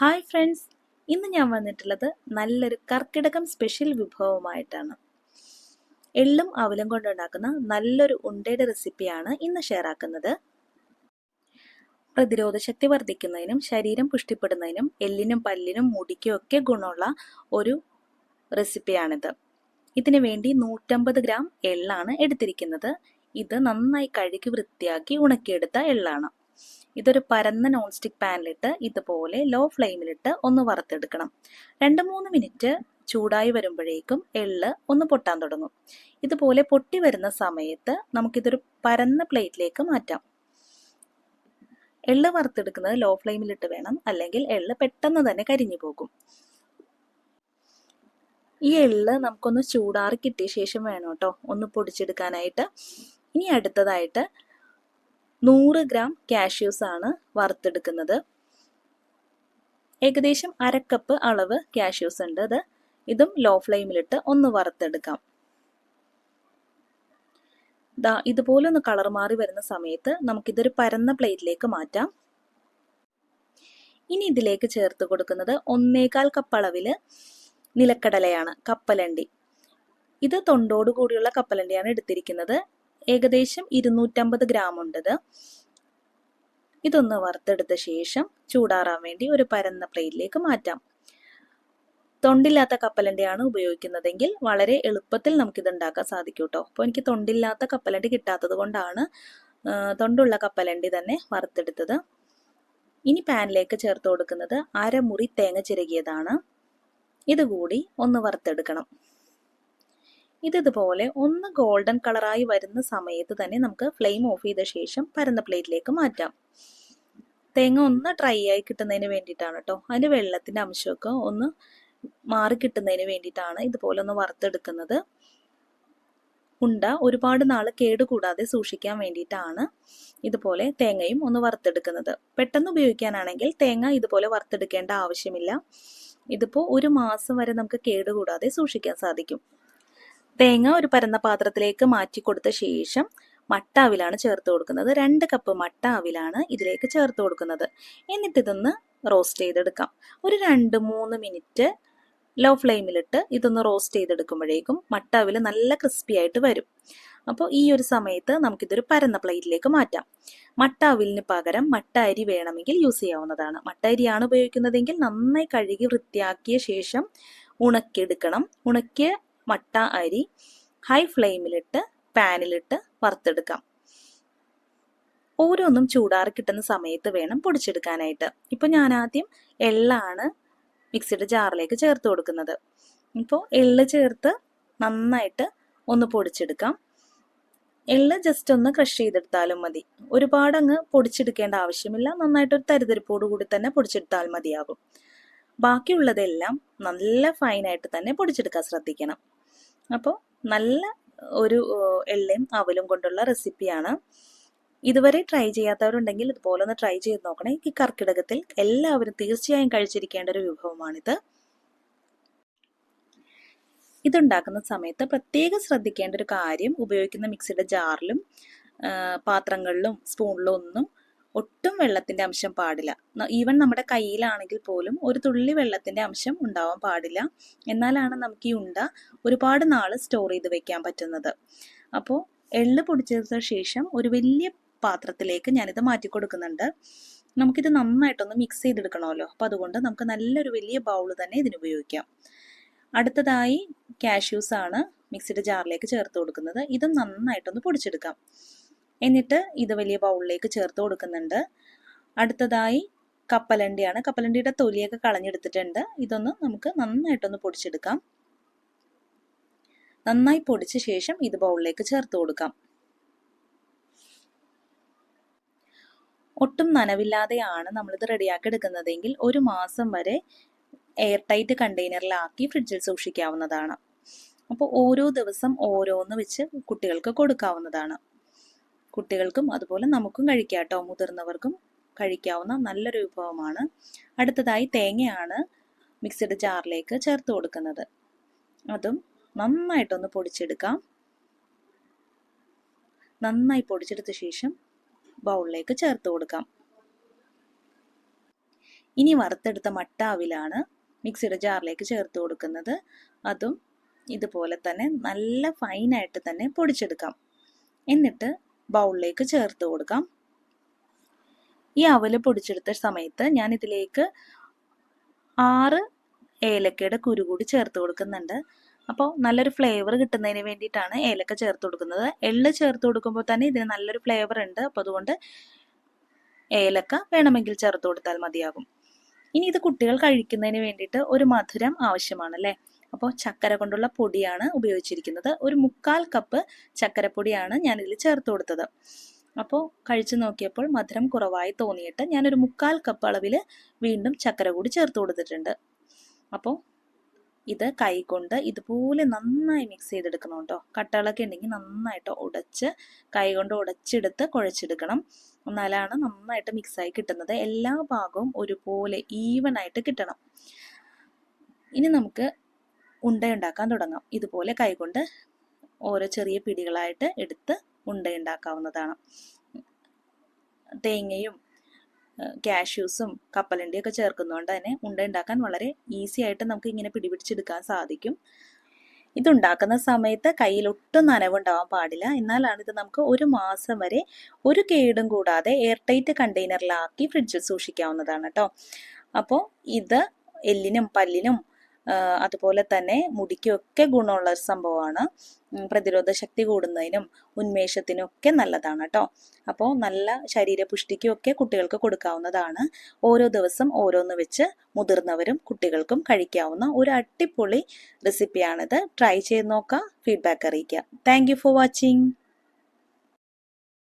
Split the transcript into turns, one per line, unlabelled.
Hi friends ഇന്ന് ഞാൻ വന്നിട്ടുള്ളത് നല്ലൊരു കർക്കിടകം സ്പെഷ്യൽ വിഭവമായിട്ടാണ് എള്ളും അവലും കൊണ്ടുണ്ടാക്കുന്ന നല്ലൊരു ഉണ്ടയുടെ റെസിപ്പിയാണ് ഇന്ന് ഷെയർ ആക്കുന്നത്. പ്രതിരോധ ശക്തി വർദ്ധിക്കുന്നതിനും ശരീരം പുഷ്ടിപ്പെടുന്നതിനും എല്ലിനും പല്ലിനും മുടിക്കും ഒക്കെ ഗുണമുള്ള ഒരു റെസിപ്പിയാണിത് ഇതിനു വേണ്ടി നൂറ്റമ്പത് ഗ്രാം എള്ളാണ് എടുത്തിരിക്കുന്നത്. ഇത് നന്നായി കഴുകി വൃത്തിയാക്കി ഉണക്കിയെടുത്ത എള്ളാണ്. ഇതൊരു പരന്ന നോൺ സ്റ്റിക് പാനിലിട്ട് ഇതുപോലെ ലോ ഫ്ലെയിമിലിട്ട് ഒന്ന് വറുത്തെടുക്കണം. രണ്ട് മൂന്ന് മിനിറ്റ് ചൂടായി വരുമ്പോഴേക്കും എള്ള് ഒന്ന് പൊട്ടാൻ തുടങ്ങും. ഇതുപോലെ പൊട്ടി വരുന്ന സമയത്ത് നമുക്കിതൊരു പരന്ന പ്ലേറ്റിലേക്ക് മാറ്റാം. എള്ള് വറുത്തെടുക്കുന്നത് ലോ ഫ്ലെയിമിലിട്ട് വേണം അല്ലെങ്കിൽ എള്ള് പെട്ടെന്ന് തന്നെ കരിഞ്ഞു പോകും. ഈ എള്ള് നമുക്കൊന്ന് ചൂടാറി കിട്ടിയ ശേഷം വേണം കേട്ടോ ഒന്ന് പൊടിച്ചെടുക്കാനായിട്ട്. ഇനി അടുത്തതായിട്ട് നൂറ് ഗ്രാം കാഷ്യൂസ് ആണ് വറുത്തെടുക്കുന്നത്. ഏകദേശം അരക്കപ്പ് അളവ് കാഷ്യൂസ് ഉണ്ട് അത് ഇതും ലോ ഫ്ലെയിമിലിട്ട് ഒന്ന് വറുത്തെടുക്കാം. ദാ ഇതുപോലെ ഒന്ന് കളർ മാറി വരുന്ന സമയത്ത് നമുക്കിതൊരു പരന്ന പ്ലേറ്റിലേക്ക് മാറ്റാം. ഇനി ഇതിലേക്ക് ചേർത്ത് കൊടുക്കുന്നത് ഒന്നേകാൽ കപ്പ് അളവിൽ നിലക്കടലയാണ് കപ്പലണ്ടി. ഇത് തൊണ്ടോടുകൂടിയുള്ള കപ്പലണ്ടിയാണ് എടുത്തിരിക്കുന്നത്. ഏകദേശം ഇരുന്നൂറ്റമ്പത് ഗ്രാം ഉണ്ടത്. ഇതൊന്ന് വറുത്തെടുത്ത ശേഷം ചൂടാറാൻ വേണ്ടി ഒരു പരന്ന പ്ലേറ്റിലേക്ക് മാറ്റാം. തൊണ്ടില്ലാത്ത കപ്പലണ്ടിയാണ് ഉപയോഗിക്കുന്നതെങ്കിൽ വളരെ എളുപ്പത്തിൽ നമുക്കിത് ഉണ്ടാക്കാൻ സാധിക്കും കേട്ടോ അപ്പോൾ എനിക്ക് തൊണ്ടില്ലാത്ത കപ്പലണ്ടി കിട്ടാത്തത് കൊണ്ടാണ് തൊണ്ടുള്ള കപ്പലണ്ടി തന്നെ വറുത്തെടുത്തത്. ഇനി പാനിലേക്ക് ചേർത്ത് കൊടുക്കുന്നത് അരമുറി തേങ്ങ ചിരകിയതാണ്. ഇതുകൂടി ഒന്ന് വറുത്തെടുക്കണം. ഇതുപോലെ ഒന്ന് ഗോൾഡൻ കളറായി വരുന്ന സമയത്ത് തന്നെ നമുക്ക് ഫ്ലെയിം ഓഫ് ചെയ്ത ശേഷം പരന്ന പ്ലേറ്റിലേക്ക് മാറ്റാം. തേങ്ങ ഒന്ന് ഡ്രൈ ആയി കിട്ടുന്നതിന് വേണ്ടിയിട്ടാണ് കേട്ടോ അതിന് വെള്ളത്തിന്റെ അംശമൊക്കെ ഒന്ന് മാറി കിട്ടുന്നതിന് വേണ്ടിയിട്ടാണ് ഇതുപോലെ ഒന്ന് വറുത്തെടുക്കുന്നത്. ഉണ്ട ഒരുപാട് നാൾ കേടുകൂടാതെ സൂക്ഷിക്കാൻ വേണ്ടിയിട്ടാണ് ഇതുപോലെ തേങ്ങയും ഒന്ന് വറുത്തെടുക്കുന്നത്. പെട്ടെന്ന് ഉപയോഗിക്കാനാണെങ്കിൽ തേങ്ങ ഇതുപോലെ വറുത്തെടുക്കേണ്ട ആവശ്യമില്ല. ഇതിപ്പോൾ ഒരു മാസം വരെ നമുക്ക് കേടുകൂടാതെ സൂക്ഷിക്കാൻ സാധിക്കും. തേങ്ങ ഒരു പരന്ന പാത്രത്തിലേക്ക് മാറ്റി കൊടുത്ത ശേഷം മട്ട അവിലാണ് ചേർത്ത് കൊടുക്കുന്നത്. രണ്ട് കപ്പ് മട്ട അവിലാണ് ഇതിലേക്ക് ചേർത്ത് കൊടുക്കുന്നത്. എന്നിട്ട് ഇതൊന്ന് റോസ്റ്റ് ചെയ്തെടുക്കാം. ഒരു രണ്ട് മൂന്ന് മിനിറ്റ് ലോ ഫ്ലെയിമിലിട്ട് ഇതൊന്ന് റോസ്റ്റ് ചെയ്തെടുക്കുമ്പോഴേക്കും മട്ട അവിൽ നല്ല ക്രിസ്പി ആയിട്ട് വരും. അപ്പോൾ ഈ ഒരു സമയത്ത് നമുക്കിതൊരു പരന്ന പ്ലേറ്റിലേക്ക് മാറ്റാം. മട്ട അവിലിന് പകരം മട്ട അരി വേണമെങ്കിൽ യൂസ് ചെയ്യാവുന്നതാണ്. മട്ട അരിയാണ് ഉപയോഗിക്കുന്നതെങ്കിൽ നന്നായി കഴുകി വൃത്തിയാക്കിയ ശേഷം ഉണക്കിയെടുക്കണം. ഉണക്കിയ മട്ട അരി ഹൈ ഫ്ലെയിമിലിട്ട് പാനിലിട്ട് വറുത്തെടുക്കാം. ഓരോന്നും ചൂടാറി കിട്ടുന്ന സമയത്ത് വേണം പൊടിച്ചെടുക്കാനായിട്ട്. ഇപ്പൊ ഞാൻ ആദ്യം എള്ളാണ് മിക്സിയുടെ ജാറിലേക്ക് ചേർത്ത് കൊടുക്കുന്നത്. ഇപ്പോൾ എള്ള് ചേർത്ത് നന്നായിട്ട് ഒന്ന് പൊടിച്ചെടുക്കാം. എള്ള് ജസ്റ്റ് ഒന്ന് ക്രഷ് ചെയ്തെടുത്താലും മതി. ഒരുപാട് അങ്ങ് പൊടിച്ചെടുക്കേണ്ട ആവശ്യമില്ല. നന്നായിട്ട് ഒരു തരിതരിപ്പോട് കൂടി തന്നെ പൊടിച്ചെടുത്താൽ മതിയാകും. ബാക്കിയുള്ളതെല്ലാം നല്ല ഫൈനായിട്ട് തന്നെ പൊടിച്ചെടുക്കാൻ ശ്രദ്ധിക്കണം. അപ്പോൾ നല്ല ഒരു എള്ളയും അവലും കൊണ്ടുള്ള റെസിപ്പിയാണ്. ഇതുവരെ ട്രൈ ചെയ്യാത്തവരുണ്ടെങ്കിൽ ഇതുപോലെ ഒന്ന് ട്രൈ ചെയ്ത് നോക്കണേ. ഈ കർക്കിടകത്തിൽ എല്ലാവരും തീർച്ചയായും കഴിച്ചിരിക്കേണ്ട ഒരു വിഭവമാണിത്. ഇതുണ്ടാക്കുന്ന സമയത്ത് പ്രത്യേകം ശ്രദ്ധിക്കേണ്ട ഒരു കാര്യം ഉപയോഗിക്കുന്ന മിക്സിയുടെ ജാറിലും പാത്രങ്ങളിലും സ്പൂണിലും ഒന്നും ഒട്ടും വെള്ളത്തിന്റെ അംശം പാടില്ല. ഈവൻ നമ്മുടെ കയ്യിലാണെങ്കിൽ പോലും ഒരു തുള്ളി വെള്ളത്തിന്റെ അംശം ഉണ്ടാവാൻ പാടില്ല. എന്നാലാണ് നമുക്ക് ഈ ഉണ്ട ഒരുപാട് നാൾ സ്റ്റോർ ചെയ്ത് വെക്കാൻ പറ്റുന്നത്. അപ്പോൾ എള്ള് പൊടിച്ചെടുത്ത ശേഷം ഒരു വലിയ പാത്രത്തിലേക്ക് ഞാനിത് മാറ്റി കൊടുക്കുന്നുണ്ട് നമുക്കിത് നന്നായിട്ടൊന്ന് മിക്സ് ചെയ്തെടുക്കണമല്ലോ. അപ്പോൾ അതുകൊണ്ട് നമുക്ക് നല്ലൊരു വലിയ ബൗൾ തന്നെ ഇതിന് ഉപയോഗിക്കാം. അടുത്തതായി കാഷ്യൂസ് ആണ് മിക്സിയുടെ ജാറിലേക്ക് ചേർത്ത് കൊടുക്കുന്നത്. ഇത് നന്നായിട്ടൊന്ന് പൊടിച്ചെടുക്കാം. എന്നിട്ട് ഇത് വലിയ ബൗളിലേക്ക് ചേർത്ത് കൊടുക്കുന്നുണ്ട്. അടുത്തതായി കപ്പലണ്ടിയാണ്. കപ്പലണ്ടിയുടെ തൊലിയൊക്കെ കളഞ്ഞെടുത്തിട്ടുണ്ട്. ഇതൊന്ന് നമുക്ക് നന്നായിട്ടൊന്ന് പൊടിച്ചെടുക്കാം. നന്നായി പൊടിച്ച ശേഷം ഇത് ബൗളിലേക്ക് ചേർത്ത് കൊടുക്കാം. ഒട്ടും നനവില്ലാതെയാണ് നമ്മളിത് റെഡിയാക്കി എടുക്കുന്നതെങ്കിൽ ഒരു മാസം വരെ എയർ ടൈറ്റ് കണ്ടെയ്നറിലാക്കി ഫ്രിഡ്ജിൽ സൂക്ഷിക്കാവുന്നതാണ്. അപ്പോൾ ഓരോ ദിവസം ഓരോന്ന് വെച്ച് കുട്ടികൾക്ക് കൊടുക്കാവുന്നതാണ്. കുട്ടികൾക്കും അതുപോലെ നമുക്കും കഴിക്കാം കേട്ടോ മുതിർന്നവർക്കും കഴിക്കാവുന്ന നല്ലൊരു വിഭവമാണ്. അടുത്തതായി തേങ്ങയാണ് മിക്സഡ് ജാറിലേക്ക് ചേർത്ത് കൊടുക്കുന്നത്. അതും നന്നായിട്ടൊന്ന് പൊടിച്ചെടുക്കാം. നന്നായി പൊടിച്ചെടുത്ത ശേഷം ബൗളിലേക്ക് ചേർത്ത് കൊടുക്കാം. ഇനി വറുത്തെടുത്ത മട്ട അവിലാണ് മിക്സിയുടെ ജാറിലേക്ക് ചേർത്ത് കൊടുക്കുന്നത്. അതും ഇതുപോലെ തന്നെ നല്ല ഫൈനായിട്ട് തന്നെ പൊടിച്ചെടുക്കാം. എന്നിട്ട് ബൗളിലേക്ക് ചേർത്ത് കൊടുക്കാം. ഈ അവൽ പൊടിച്ചെടുത്ത സമയത്ത് ഞാൻ ഇതിലേക്ക് ആറ് ഏലക്കയുടെ കുരു കൂടി ചേർത്ത് കൊടുക്കുന്നുണ്ട്. അപ്പോൾ നല്ലൊരു ഫ്ലേവർ കിട്ടുന്നതിന് വേണ്ടിയിട്ടാണ് ഏലക്ക ചേർത്ത് കൊടുക്കുന്നത്. എള്ള് ചേർത്ത് കൊടുക്കുമ്പോൾ തന്നെ ഇതിന് നല്ലൊരു ഫ്ലേവർ ഉണ്ട്. അപ്പോൾ അതുകൊണ്ട് ഏലക്ക വേണമെങ്കിൽ ചേർത്ത് കൊടുത്താൽ മതിയാകും. ഇനി ഇത് കുട്ടികൾ കഴിക്കുന്നതിന് വേണ്ടിയിട്ട് ഒരു മധുരം ആവശ്യമാണല്ലേ അപ്പോൾ ചക്കര കൊണ്ടുള്ള പൊടിയാണ് ഉപയോഗിച്ചിരിക്കുന്നത്. ഒരു മുക്കാൽ കപ്പ് ചക്കരപ്പൊടിയാണ് ഞാനിതിൽ ചേർത്ത് കൊടുത്തത്. അപ്പോൾ കഴിച്ചു നോക്കിയപ്പോൾ മധുരം കുറവായി തോന്നിയിട്ട് ഞാനൊരു മുക്കാൽ കപ്പ് അളവിൽ വീണ്ടും ചക്കര കൂടി ചേർത്ത് കൊടുത്തിട്ടുണ്ട്. അപ്പോൾ ഇത് കൈകൊണ്ട് ഇതുപോലെ നന്നായി മിക്സ് ചെയ്തെടുക്കണം കേട്ടോ. കട്ടകളൊക്കെ ഉണ്ടെങ്കിൽ നന്നായിട്ട് ഉടച്ച് കൈകൊണ്ട് ഉടച്ചെടുത്ത് കുഴച്ചെടുക്കണം. എന്നാലാണ് നന്നായിട്ട് മിക്സായി കിട്ടുന്നത്. എല്ലാ ഭാഗവും ഒരുപോലെ ഈവൻ ആയിട്ട് കിട്ടണം. ഇനി നമുക്ക് ഉണ്ടയുണ്ടാക്കാൻ തുടങ്ങാം. ഇതുപോലെ കൈകൊണ്ട് ഓരോ ചെറിയ പിടികളായിട്ട് എടുത്ത് ഉണ്ടയുണ്ടാക്കാവുന്നതാണ്. തേങ്ങയും കാഷ്യൂസും കപ്പലണ്ടിയും ഒക്കെ ചേർക്കുന്നതുകൊണ്ട് തന്നെ ഉണ്ട ഉണ്ടാക്കാൻ വളരെ ഈസി ആയിട്ട് നമുക്ക് ഇങ്ങനെ പിടിപിടിച്ചെടുക്കാൻ സാധിക്കും. ഇതുണ്ടാക്കുന്ന സമയത്ത് കയ്യിൽ ഒട്ടും നനവുണ്ടാവാൻ പാടില്ല. എന്നാലാണ് ഇത് നമുക്ക് ഒരു മാസം വരെ ഒരു കേടും കൂടാതെ എയർ ടൈറ്റ് കണ്ടെയ്നറിലാക്കി ഫ്രിഡ്ജിൽ സൂക്ഷിക്കാവുന്നതാണ് കേട്ടോ അപ്പോൾ ഇത് എല്ലിനും പല്ലിനും അതുപോലെ തന്നെ മുടിക്കൊക്കെ ഗുണമുള്ള ഒരു സംഭവമാണ്. പ്രതിരോധ ശക്തി കൂടുന്നതിനും ഉന്മേഷത്തിനും ഒക്കെ നല്ലതാണ് കേട്ടോ അപ്പോൾ നല്ല ശരീരപുഷ്ടിക്കും ഒക്കെ കുട്ടികൾക്ക് കൊടുക്കാവുന്നതാണ്. ഓരോ ദിവസം ഓരോന്ന് വെച്ച് മുതിർന്നവരും കുട്ടികൾക്കും കഴിക്കാവുന്ന ഒരു അടിപൊളി റെസിപ്പിയാണിത് ട്രൈ ചെയ്ത് നോക്കുക ഫീഡ്ബാക്ക് അറിയിക്കുക താങ്ക് ഫോർ വാച്ചിങ്